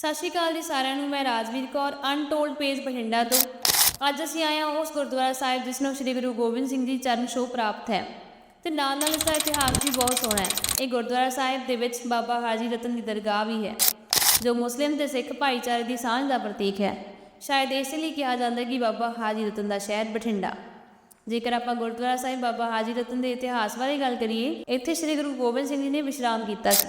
ਸਤਿ ਸ਼੍ਰੀ ਅਕਾਲ ਜੀ ਸਾਰਿਆਂ ਨੂੰ, ਮੈਂ ਰਾਜਵੀਰ ਕੌਰ ਅਨਟੋਲਡ ਪੇਜ ਬਠਿੰਡਾ ਤੋਂ। ਅੱਜ ਅਸੀਂ ਆਏ ਹਾਂ ਉਸ ਗੁਰਦੁਆਰਾ ਸਾਹਿਬ ਜਿਸ ਨੂੰ ਸ੍ਰੀ ਗੁਰੂ ਗੋਬਿੰਦ ਸਿੰਘ ਜੀ ਚਰਨ ਛੋਹ ਪ੍ਰਾਪਤ ਹੈ। ਤੇ ਨਾਲ ਨਾਲ ਇਸ ਦਾ ਇਤਿਹਾਸ ਵੀ ਬਹੁਤ ਸੋਹਣਾ ਹੈ। ਇਹ ਗੁਰਦੁਆਰਾ ਸਾਹਿਬ ਦੇ ਵਿੱਚ ਬਾਬਾ ਹਾਜੀ ਰਤਨ ਦੀ ਦਰਗਾਹ ਵੀ ਹੈ, ਜੋ ਮੁਸਲਿਮ ਤੇ ਸਿੱਖ ਭਾਈਚਾਰੇ ਦੀ ਸਾਂਝ ਦਾ ਪ੍ਰਤੀਕ ਹੈ। ਸ਼ਾਇਦ ਇਸ ਲਈ ਕਿਹਾ ਜਾਂਦਾ ਕਿ ਬਾਬਾ ਹਾਜੀ ਰਤਨ ਦਾ ਸ਼ਹਿਰ ਬਠਿੰਡਾ। ਜੇਕਰ ਆਪਾਂ ਗੁਰਦੁਆਰਾ ਸਾਹਿਬ ਬਾਬਾ ਹਾਜੀ ਰਤਨ ਦੇ ਇਤਿਹਾਸ ਬਾਰੇ ਗੱਲ ਕਰੀਏ, ਇੱਥੇ ਸ੍ਰੀ ਗੁਰੂ ਗੋਬਿੰਦ ਸਿੰਘ ਜੀ ਨੇ ਵਿਸ਼ਰਾਮ ਕੀਤਾ ਸੀ।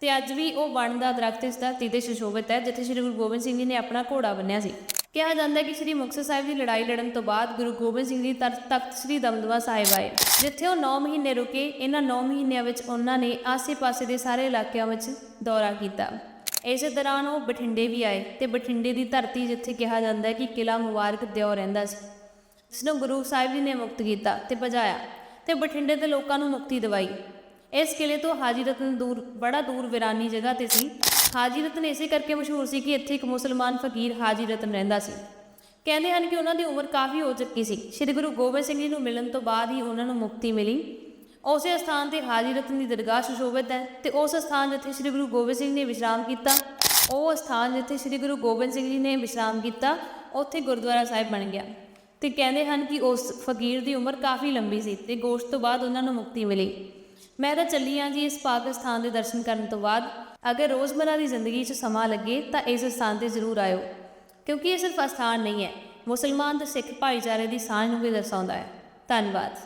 ਤੇ ਅੱਜ ਵੀ ਉਹ ਵਣ ਦਾ ਦਰਖਤ ਇਸ ਧਰਤੀ ਤੇ ਸੁਸ਼ੋਭਿਤ ਹੈ, ਜਿੱਥੇ ਸ੍ਰੀ ਗੁਰੂ ਗੋਬਿੰਦ ਸਿੰਘ ਜੀ ਨੇ ਆਪਣਾ ਘੋੜਾ ਬੰਨਿਆ ਸੀ। ਕਿਹਾ ਜਾਂਦਾ ਹੈ ਕਿ ਸ੍ਰੀ ਮੁਕਤਸਰ ਸਾਹਿਬ ਦੀ ਲੜਾਈ ਲੜਨ ਤੋਂ ਬਾਅਦ ਗੁਰੂ ਗੋਬਿੰਦ ਸਿੰਘ ਜੀ ਤਰ- ਤਖਤ ਸ੍ਰੀ ਦਮਦਮਾ ਸਾਹਿਬ ਆਏ, ਜਿੱਥੇ ਉਹ 9 ਮਹੀਨੇ ਰੁਕੇ। ਇਹਨਾਂ 9 ਮਹੀਨਿਆਂ ਵਿੱਚ ਉਹਨਾਂ ਨੇ ਆਸੇ-ਪਾਸੇ ਦੇ ਸਾਰੇ ਇਲਾਕਿਆਂ ਵਿੱਚ ਦੌਰਾ ਕੀਤਾ। ਇਸੇ ਦੌਰਾਨ ਉਹ ਬਠਿੰਡੇ ਵੀ ਆਏ ਤੇ ਬਠਿੰਡੇ ਦੀ ਧਰਤੀ ਜਿੱਥੇ ਕਿਹਾ ਜਾਂਦਾ ਹੈ ਕਿ ਕਿਲਾ ਮੁਬਾਰਕ ਦਿਓ ਰਹਿੰਦਾ ਸੀ ਜਿਸ ਨੂੰ ਗੁਰੂ ਸਾਹਿਬ ਜੀ ਨੇ ਮੁਕਤ ਕੀਤਾ ਤੇ ਭਜਾਇਆ ਤੇ ਬਠਿੰਡੇ ਦੇ ਲੋਕਾਂ ਨੂੰ ਮੁਕਤੀ ਦਿਵਾਈ। ਇਸ ਕਿਲੇ ਤੋਂ ਹਾਜੀ ਰਤਨ ਦੂਰ, ਬੜਾ ਦੂਰ ਵਿਰਾਨੀ ਜਗ੍ਹਾ ਤੇ ਸੀ। ਹਾਜੀ ਰਤਨ ਇਸੇ ਕਰਕੇ ਮਸ਼ਹੂਰ ਸੀ ਕਿ ਇੱਥੇ ਇੱਕ ਮੁਸਲਮਾਨ ਫਕੀਰ ਹਾਜੀ ਰਤਨ ਰਹਿੰਦਾ ਸੀ। ਕਹਿੰਦੇ ਹਨ ਕਿ ਉਹਨਾਂ ਦੀ ਉਮਰ ਕਾਫੀ ਹੋ ਚੁੱਕੀ ਸੀ। ਸ੍ਰੀ ਗੁਰੂ ਗੋਬਿੰਦ ਸਿੰਘ ਜੀ ਨੂੰ ਮਿਲਣ ਤੋਂ ਬਾਅਦ ਹੀ ਉਹਨਾਂ ਨੂੰ ਮੁਕਤੀ ਮਿਲੀ। ਉਸੇ ਸਥਾਨ ਤੇ ਹਾਜੀ ਰਤਨ ਦੀ ਦਰਗਾਹ ਸੁਸ਼ੋਭਿਤ ਹੈ ਤੇ ਉਸ ਸਥਾਨ ਜਿੱਥੇ ਸ੍ਰੀ ਗੁਰੂ ਗੋਬਿੰਦ ਸਿੰਘ ਨੇ ਵਿਸ਼ਰਾਮ ਕੀਤਾ, ਉਹ ਸਥਾਨ ਜਿੱਥੇ ਸ੍ਰੀ ਗੁਰੂ ਗੋਬਿੰਦ ਸਿੰਘ ਜੀ ਨੇ ਵਿਸ਼ਰਾਮ ਕੀਤਾ, ਉੱਥੇ ਗੁਰਦੁਆਰਾ ਸਾਹਿਬ ਬਣ ਗਿਆ। ਤੇ ਕਹਿੰਦੇ ਹਨ ਕਿ ਉਸ ਫਕੀਰ ਦੀ ਉਮਰ ਕਾਫੀ ਲੰਬੀ ਸੀ ਤੇ ਗੋਸ਼ਤ ਤੋਂ ਬਾਅਦ ਉਹਨਾਂ ਨੂੰ ਮੁਕਤੀ ਮਿਲੀ। ਮੈਂ ਤਾਂ ਚੱਲੀ ਹਾਂ ਜੀ ਇਸ ਪਾਕ ਸਥਾਨ ਦੇ ਦਰਸ਼ਨ ਕਰਨ ਤੋਂ ਬਾਅਦ। ਅਗਰ ਰੋਜ਼ਮਰਾ ਦੀ ਜ਼ਿੰਦਗੀ 'ਚ ਸਮਾਂ ਲੱਗੇ ਤਾਂ ਇਸ ਸਥਾਨ ਤੇ ਜ਼ਰੂਰ ਆਇਓ, ਕਿਉਂਕਿ ਇਹ ਸਿਰਫ ਅਸਥਾਨ ਨਹੀਂ ਹੈ। ਮੁਸਲਮਾਨ ਤੇ ਸਿੱਖ ਭਾਈਚਾਰੇ ਦੀ ਸਾਂਝ ਨੂੰ ਵੀ ਦਰਸਾਉਂਦਾ ਹੈ। ਧੰਨਵਾਦ।